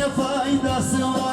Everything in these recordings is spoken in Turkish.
até vai dar seu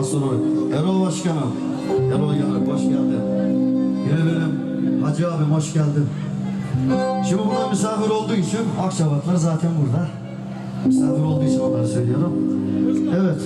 Aslanım. Erol Başkanım. Erol Yanık hoş geldin. Yine benim Hacı abim hoş geldin. Şimdi burada misafir olduğu için Akçabatlar zaten burada. Misafir olduğu için onları söylüyorum. Evet.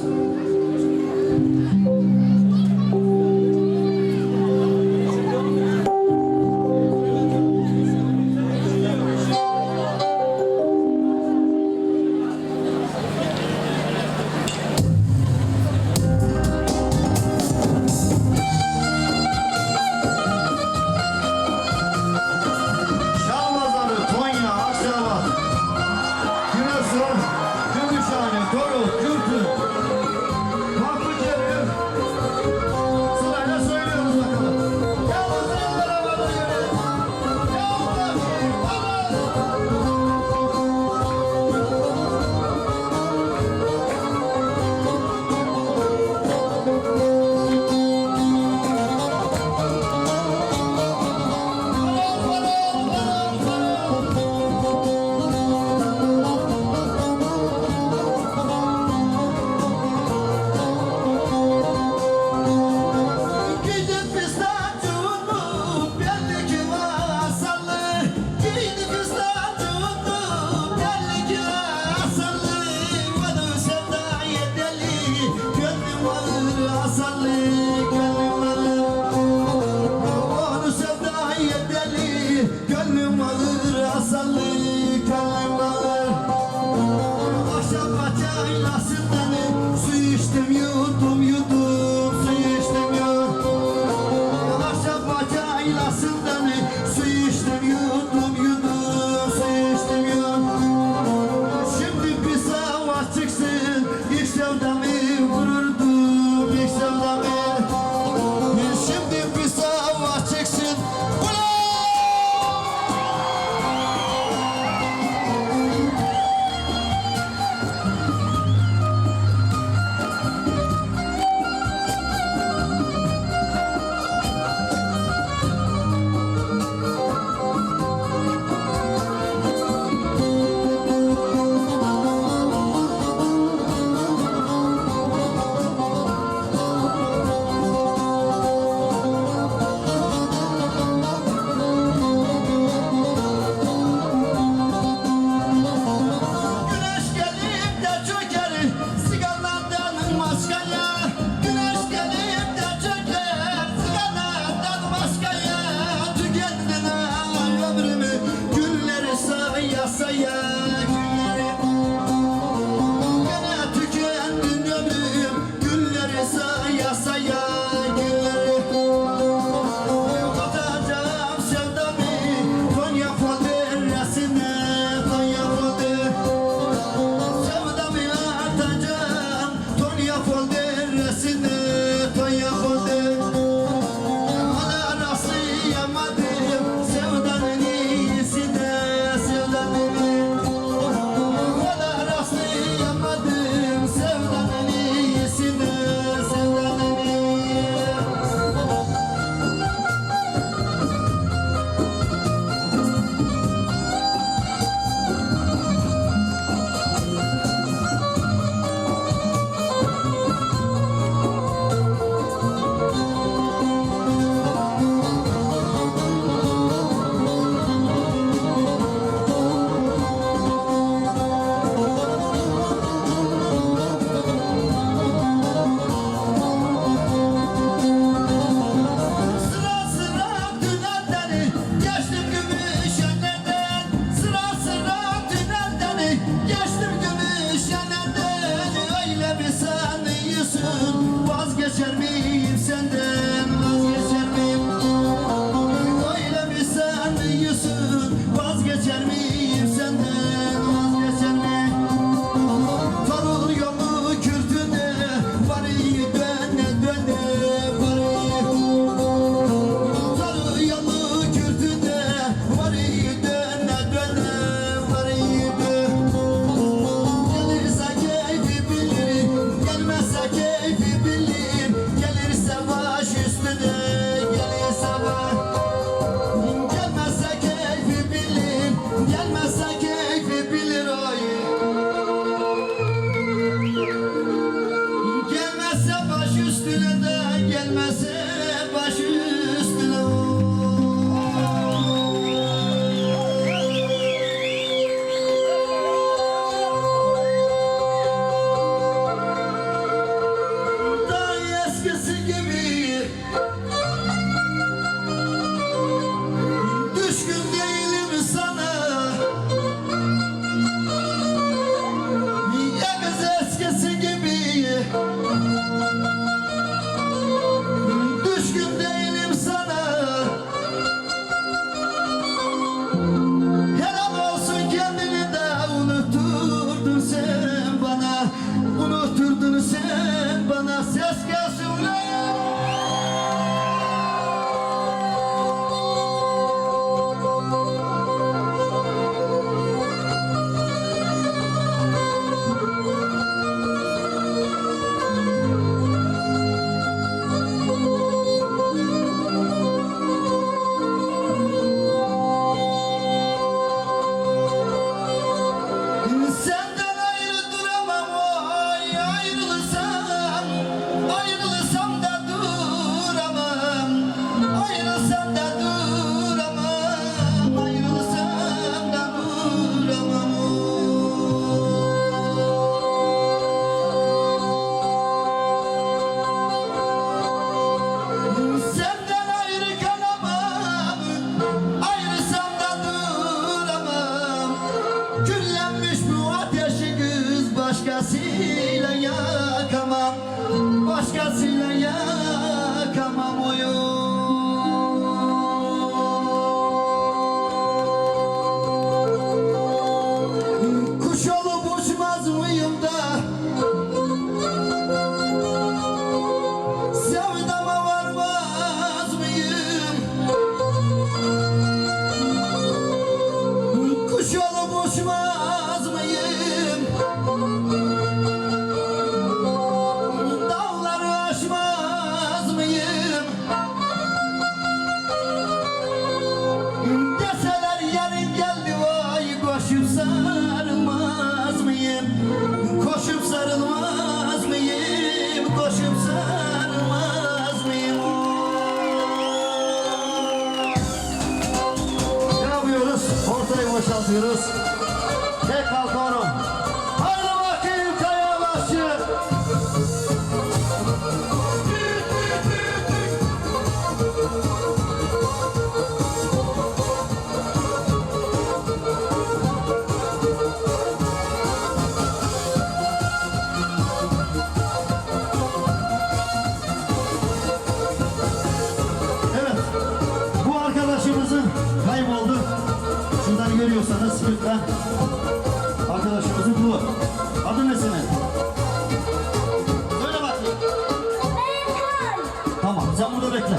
Tamam sen burada bekle.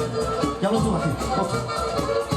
Gel otur bakayım. Otur.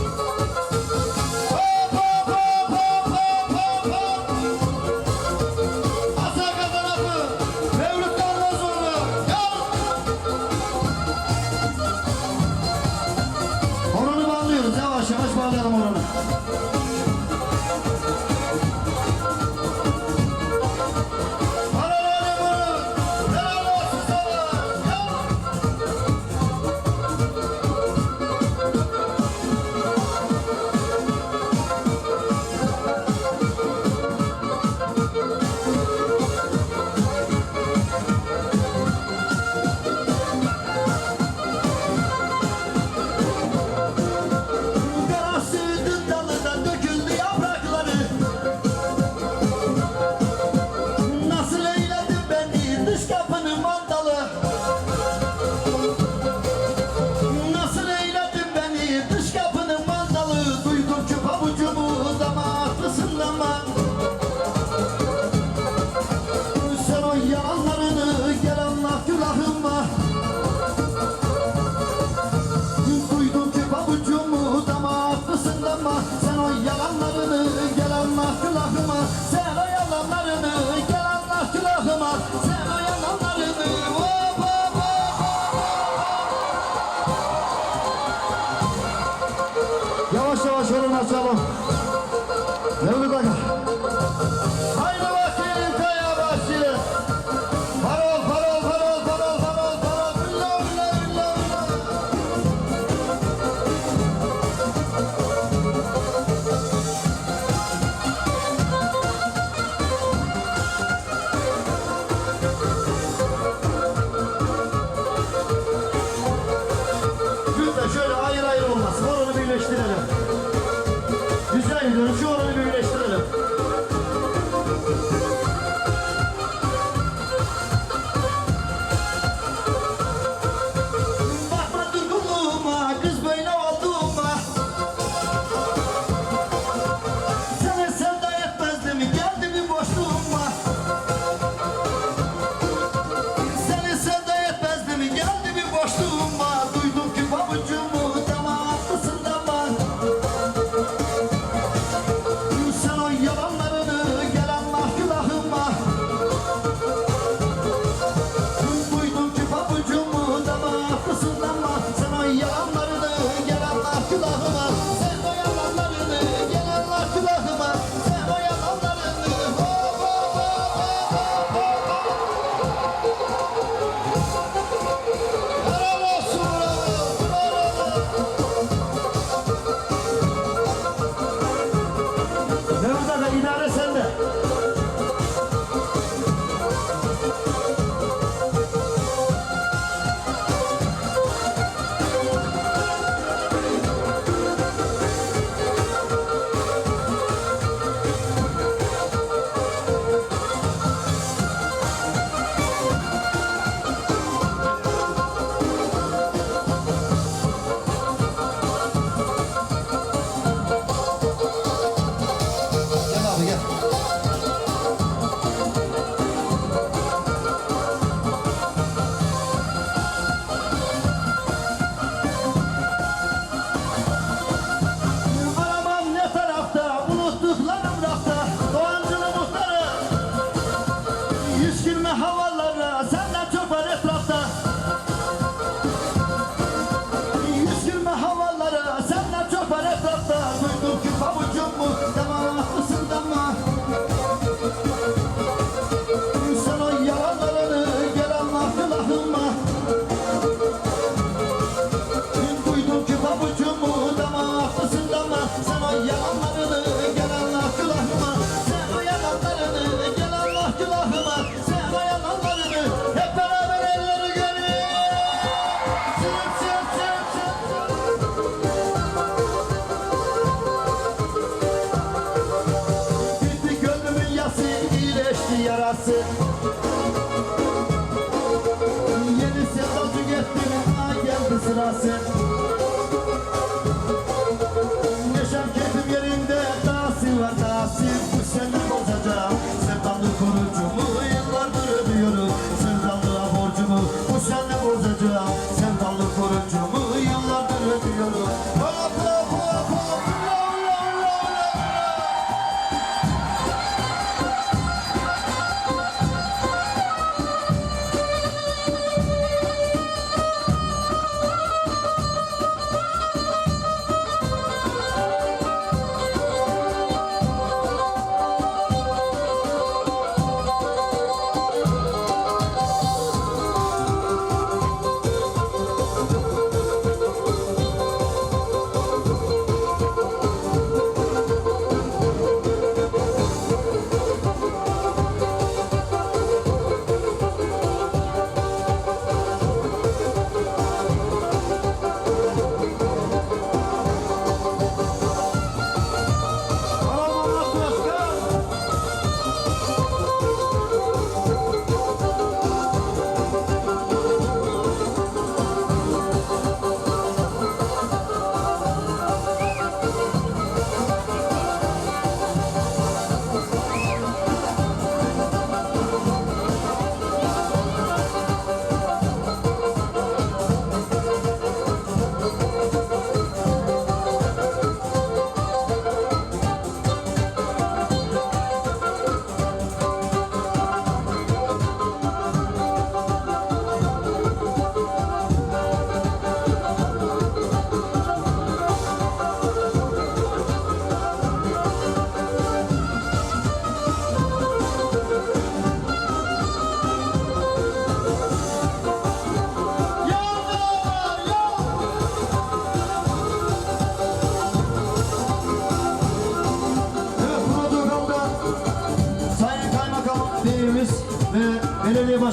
Sunset.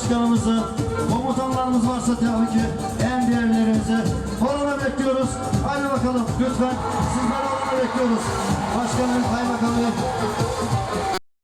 Başkanımızı komutanlarımız varsa tabii ki en değerlerimizi orana bekliyoruz. Haydi bakalım lütfen sizleri orana bekliyoruz. Başkanım, kaymakamı